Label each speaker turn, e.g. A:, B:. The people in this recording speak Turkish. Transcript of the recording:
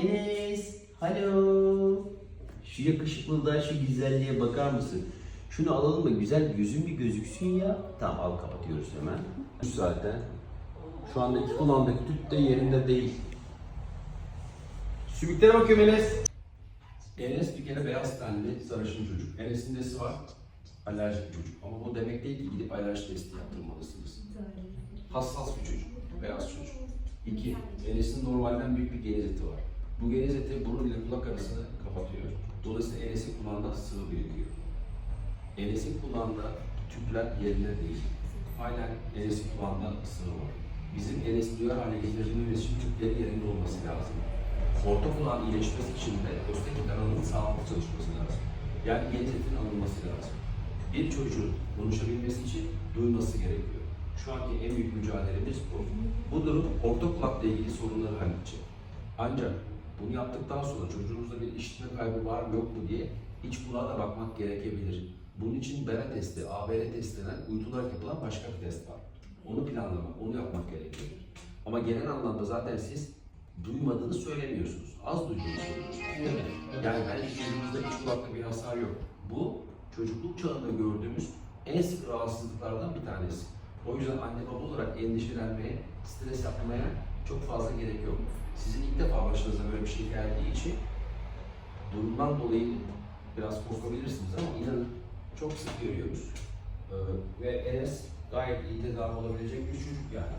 A: Enes. Alo. Şu yakışıklılığa, şu güzelliğe bakar mısın? Şunu alalım mı? Güzel yüzün bir gözüksün ya. Tamam al kapatıyoruz hemen. Şu zaten. Şu anda iki kulağındaki tüp de yerinde değil. Sümüklere bakıyorum Enes. Enes bir kere beyaz tenli, sarışın çocuk. Enes'in nesi var? Alerjik çocuk. Ama bu demek değil ki gidip alerji testi yaptırmalısınız. Hassas bir çocuk, beyaz çocuk. İki, Enes'in normalden büyük bir geniz eti var. Bu geniz eti burun ile kulak arasını kapatıyor. Dolayısıyla Enes'in kulağında sıvı birikiyor. Enes'in kulağında tüpler yerinde değil. Aynen Enes'in kulağında sıvı var. Bizim Enes'i duyar hale getirdiğimiz için tüplerin yerinde olması lazım. Orta kulağın iyileşmesi için de prostat kanalının sağlıklı çalışması lazım. Yani geniz etin alınması lazım. Bir çocuğun konuşabilmesi için duyması gerekiyor. Şu anki en büyük mücadelemiz bu. Bu durum orta kulakla ilgili sorunları halledecek. Ancak bunu yaptıktan sonra çocuğunuzda bir işitme kaybı var mı yok mu diye iç kulağa da bakmak gerekebilir. Bunun için BERA testi, ABR testi denen uyutularak yapılan başka bir test var. Onu planlamak, onu yapmak gerekiyor. Ama genel anlamda zaten siz duymadığını söylemiyorsunuz. Az duyduğunu söylüyorsunuz. Yani bence çocuğunuzda iç kulakta bir hasar yok. Bu çocukluk çağında gördüğümüz en sık rahatsızlıklardan bir tanesi. O yüzden anne baba olarak endişelenmeye, stres yapmaya çok fazla gerek yok. Sizin ilk defa başınıza böyle bir şey geldiği için durumdan dolayı biraz korkabilirsiniz ama inanın çok sık görüyoruz. Ee, ve Enes gayet iyi tedavi olabilecek bir çocuk yani.